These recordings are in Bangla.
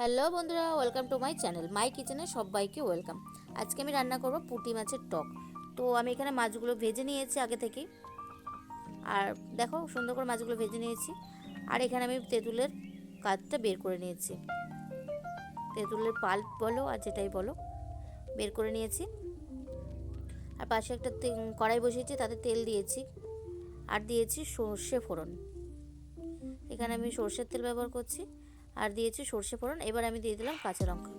হ্যালো বন্ধুরা, welcome to my channel. My কিচেনে সবাইকে ওয়েলকাম। আজকে আমি রান্না করব পুঁটি মাছের টক। তো আমি এখানে মাছগুলো ভেজে নিয়েছি আগে থেকেই। আর দেখো, সুন্দর করে মাছগুলো ভেজে নিয়েছি। আর এখানে আমি তেঁতুলের কাঠটা বের করে নিয়েছি। তেঁতুলের পাল্প বলো আর যেটাই বলো, বের করে নিয়েছি। আর পাশে একটা কড়াই বসিয়েছি, তাতে তেল দিয়েছি। আর দিয়েছি সর্ষে ফোড়ন। এখানে আমি সর্ষের তেল ব্যবহার করছি। আর দিয়েছি সর্ষে ফোড়ন। এবার আমি দিয়ে দিলাম কাঁচা লঙ্কা।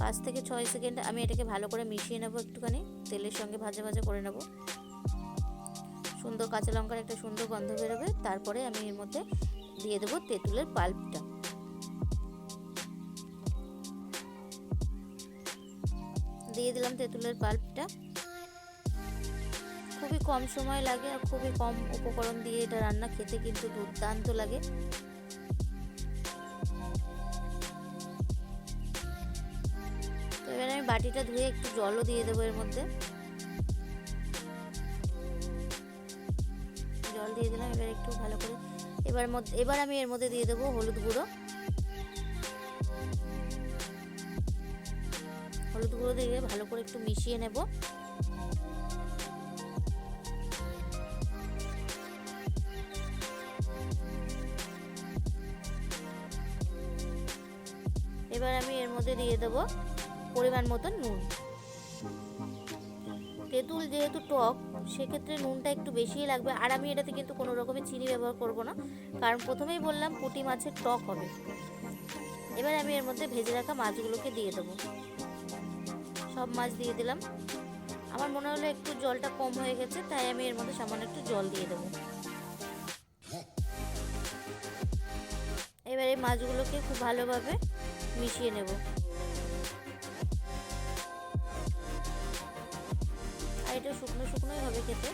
পাঁচ থেকে ছয় সেকেন্ড আমি এটাকে ভালো করে মিশিয়ে নেব একটুখানি। তেলের সঙ্গে ভাজা ভাজা করে নেব। সুন্দর কাঁচা লঙ্কার একটা সুন্দর গন্ধ বেরোবে। তারপরে আমি এর মধ্যে দিয়ে দেবো তেঁতুলের পাল্পটা। দিয়ে দিলাম তেঁতুলের পাল্পটা। খুবই কম সময় লাগে আর খুবই কম উপকরণ দিয়ে এটা রান্না খেতে কিন্তু দুর্দান্ত লাগে। বাটিটা ধুয়ে একটু জলও দিয়ে দেবো এর মধ্যে। জল দিয়ে দিলাম, এবার একটু ভালো করে এবার মধ্যে এবার আমি এর মধ্যে দিয়ে দেবো হলুদ গুঁড়ো। হলুদ গুঁড়ো দিয়ে ভালো করে একটু মিশিয়ে নেব। এবার আমি এর মধ্যে দিয়ে দেবো পরিমাণ মতো নুন। তেঁতুল যেহেতু টক, সেক্ষেত্রে নুনটা একটু বেশিই লাগবে। আর আমি এটাতে কিন্তু কোনো রকমের চিনি ব্যবহার করব না, কারণ প্রথমেই বললাম পুঁটি মাছের টক হবে। এবার আমি এর মধ্যে ভেজে রাখা মাছগুলোকে দিয়ে দেবো। সব মাছ দিয়ে দিলাম। আমার মনে হলো একটু জলটা কম হয়ে গেছে, তাই আমি এর মধ্যে সামান্য একটু জল দিয়ে দেবো। এবার এই মাছগুলোকে খুব ভালোভাবে মিশিয়ে নেব। শুকনো শুকনোই হবে খেতে।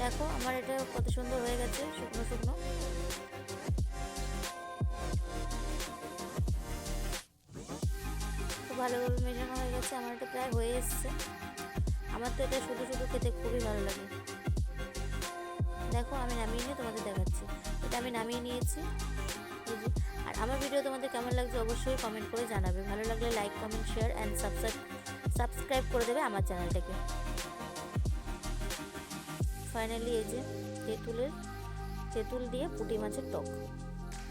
দেখো আমার এটা কত সুন্দর হয়ে গেছে, শুকনো শুকনো। খুব ভালোভাবে মেশানো হয়ে গেছে, আমার এটা প্রায় হয়ে এসছে। আমার তো এটা শুধু শুধু খেতে খুবই ভালো লাগে। দেখো আমি নামিয়ে নিয়ে তোমাদের দেখাচ্ছি। এটা আমি নামিয়ে নিয়েছি। আর আমার ভিডিও তোমাদের কেমন লাগছে অবশ্যই কমেন্ট করে জানাবে। ভালো লাগলে like comment share and subscribe subscribe করে দেবে আমার চ্যানেলটাকে। ফাইনালি এই যে তেঁতুলের, তেঁতুল দিয়ে পুঁটি মাছের টক।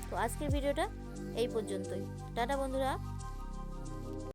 তো আজকের ভিডিওটা এই পর্যন্তই। টাটা বন্ধুরা।